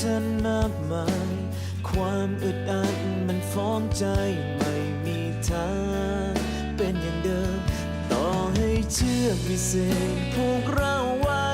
ฉันมากมาย ความอึดอัดมันฟ้องใจไม่มีทางเป็นอย่างเดิม ต่อให้เชือกวิเศษผูกเราไว้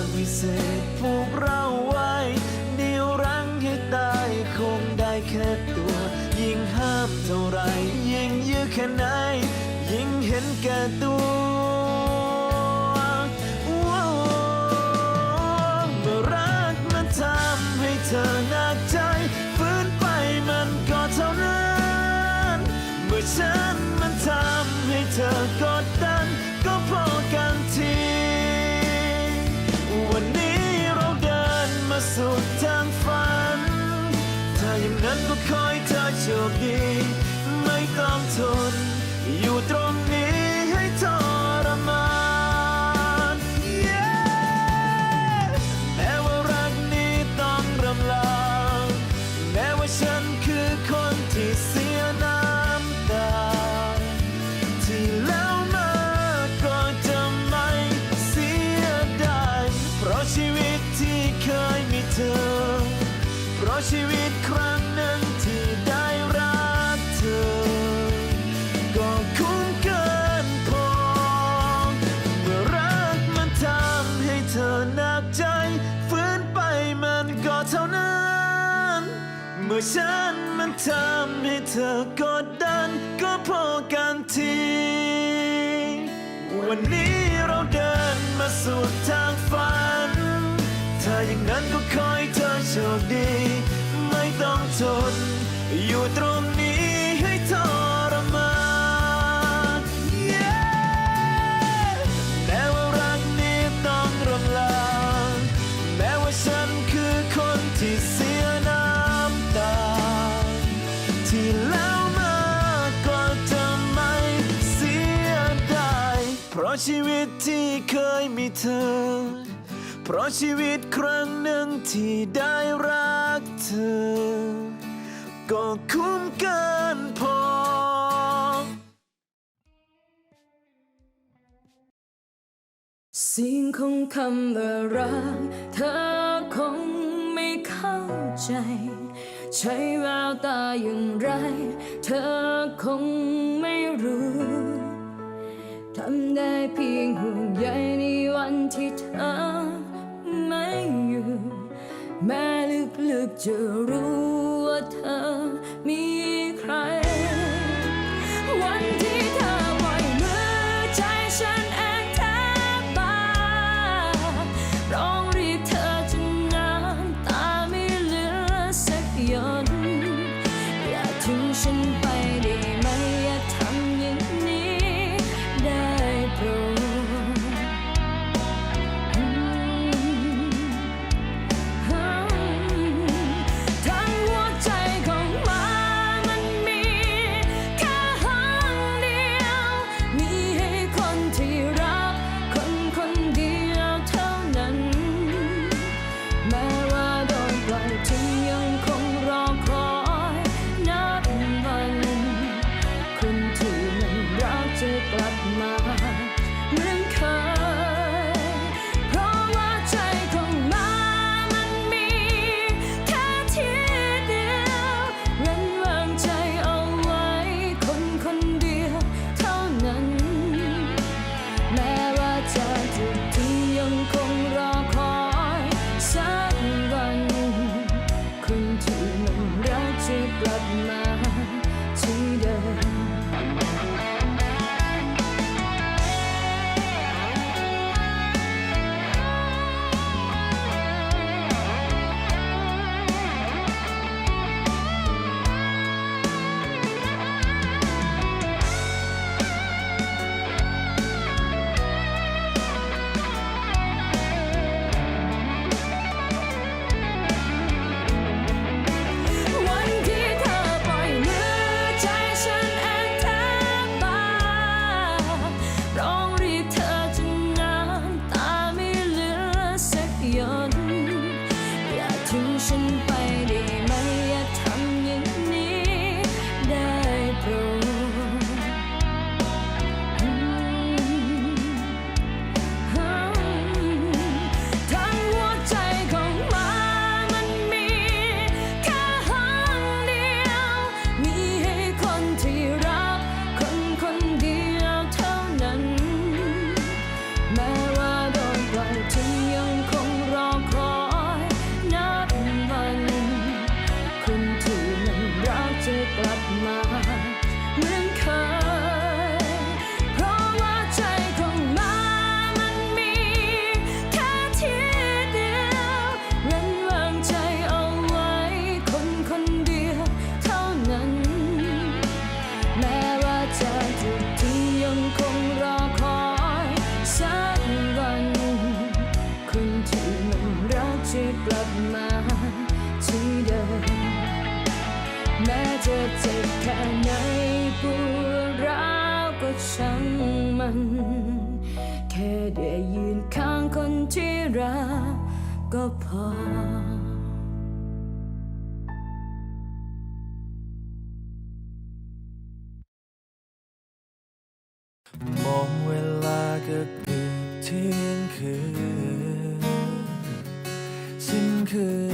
เชือกวิเศษผูกเราไว้เหนี่ยวรังให้ตายคงได้แค่ตัว ยิ่งห้ามเท่าไรยิ่งยื้อแค่ไหน ยิ่งเห็นแก่ตัวเมื่อรักมันทำให้เธอหนักใจฝืนไปมันก็เท่านั้น เมื่อฉันมันทำให้เธอ ชีวิตครั้งหนึ่งที่ได้รักเธอ ก็คุ้มเกินพอ เมื่อรักมันทำให้เธอหนักใจฝืนไปมันก็เท่านั้น เมื่อฉันมันทำให้เธอกดดัน ก็พอกันที วันนี้เราเดินมาสู่ทางฝันถ้าอย่างนั้นก็คอย โชคดี ไม่ต้องทน อยู่ตรงนี้ให้ทรมาน Yeah แม้ว่ารักนี้ต้องรำลาแม้ว่าฉันคือคนที่เสียน้ำตา ที่แล้วมาก็จะไม่เสียดายเพราะชีวิตที่เคยมีเธอ เพราะชีวิตครั้งหนึ่งที่ได้รักเธอ ก็คุ้มเกินพอ เสียงของคำว่ารัก เธอคงไม่เข้าใจ ใช้แววตาอย่างไร เธอคงไม่รู้ ทำได้เพียงห่วงใยในวันที่เธอ แม้ลึกๆจะรู้ว่าเธอ ยงคืนสิ้นคืน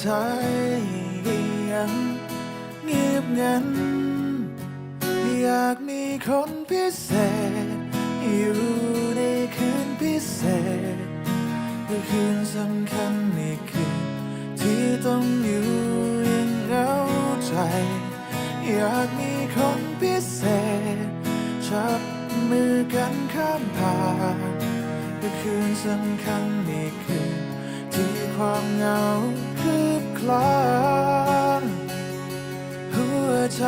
ใจยังเงียบงัน อยากมีคนพิเศษ อยู่ในคืนพิเศษคือคืนสำคัญในคืนที่ต้องอยู่อยังเหงาใจ อยากมีคนพิเศษ จับมือกันข้ามผ่านคือคืนสำคัญในคืนที่ความเหงา ใจ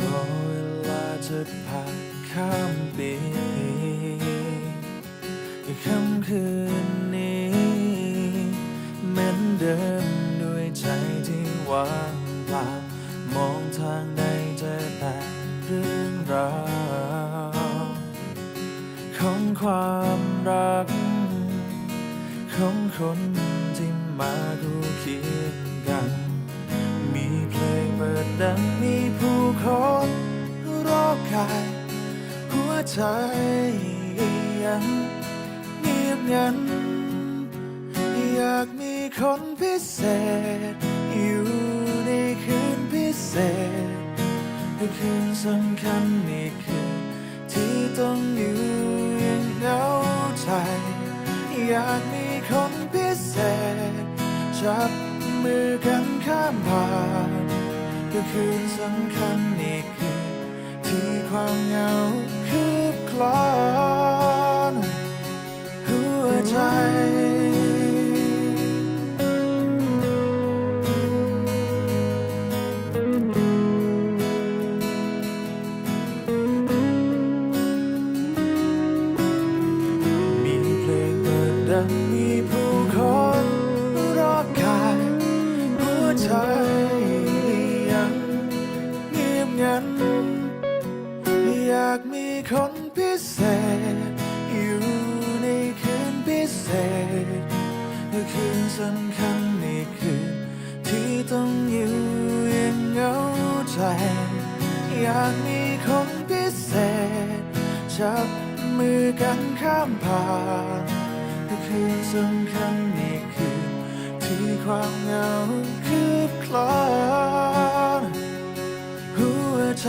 รอเวลาจะผ่านข้ามปีค่ำคืนนี้เหมือนเดิมด้วยใจที่ว่างเปล่ามองทางใดเจอแต่ เรื่องราวของความรัก ของคนที่มาคู่เคียงกัน มีเพลงเปิดดังมีผู้คนรอบกาย หัวใจยังเงียบงัน อยากมีคนพิเศษ อยู่ในคืนพิเศษ คือคืนสำคัญในคืนที่ต้องอยู่อยังเหงาใจ อยากมีคนพิเศษ จับมือกันข้ามผ่านก็คืนสำคัญนี่คือที่ความเหงาคืบคลานหัวใจ ใจอยากมีคนพิเศษ จับมือกันข้ามผ่านคือคืนสำคัญนี่คือ ที่ความเหงาคืบคลานหัวใจ